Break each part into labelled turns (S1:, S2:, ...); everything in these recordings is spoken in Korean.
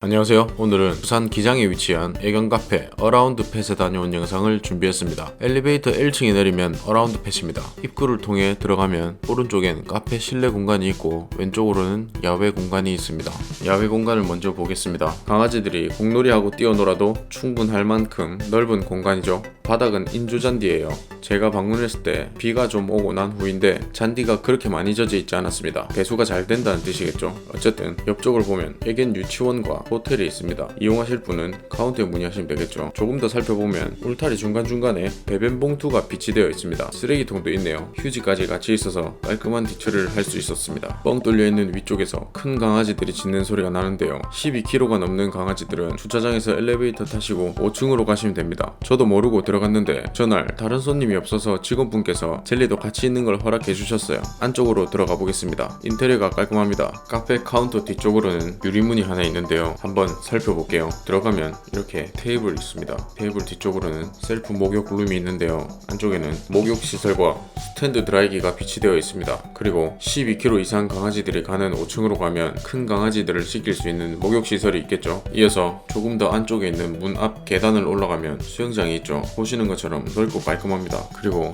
S1: 안녕하세요. 오늘은 부산 기장에 위치한 애견 카페 어라운드 펫에 다녀온 영상을 준비했습니다. 엘리베이터 1층에 내리면 어라운드 펫입니다. 입구를 통해 들어가면 오른쪽엔 카페 실내 공간이 있고 왼쪽으로는 야외 공간이 있습니다. 야외 공간을 먼저 보겠습니다. 강아지들이 공놀이하고 뛰어놀아도 충분할 만큼 넓은 공간이죠. 바닥은 인조 잔디예요. 제가 방문했을 때 비가 좀 오고 난 후인데 잔디가 그렇게 많이 젖어 있지 않았습니다. 배수가 잘 된다는 뜻이겠죠. 어쨌든 옆쪽을 보면 애견 유치원과 호텔이 있습니다. 이용하실 분은 카운터에 문의하시면 되겠죠. 조금 더 살펴보면 울타리 중간중간에 배변 봉투가 비치되어 있습니다. 쓰레기통도 있네요. 휴지까지 같이 있어서 깔끔한 디처리를 할 수 있었습니다. 뻥 뚫려 있는 위쪽에서 큰 강아지들이 짖는 소리가 나는데요. 12kg가 넘는 강아지들은 주차장에서 엘리베이터 타시고 5층으로 가시면 됩니다. 저도 모르고 들어갔는데 전날 다른 손님이 없어서 직원분께서 젤리도 같이 있는 걸 허락해 주셨어요. 안쪽으로 들어가 보겠습니다. 인테리어가 깔끔합니다. 카페 카운터 뒤쪽으로는 유리문이 하나 있는데요. 한번 살펴볼게요. 들어가면 이렇게 테이블 있습니다. 테이블 뒤쪽으로는 셀프 목욕 룸이 있는데요. 안쪽에는 목욕 시설과 스탠드 드라이기가 비치되어 있습니다. 그리고 12kg 이상 강아지들이 가는 5층으로 가면 큰 강아지들을 씻길 수 있는 목욕 시설이 있겠죠. 이어서 조금 더 안쪽에 있는 문 앞 계단을 올라가면 수영장이 있죠. 보시는 것처럼 넓고 깔끔합니다. 그리고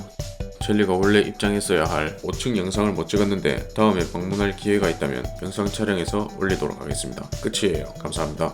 S1: 젤리가 원래 입장했어야 할 5층 영상을 못 찍었는데 다음에 방문할 기회가 있다면 영상 촬영해서 올리도록 하겠습니다. 끝이에요. 감사합니다.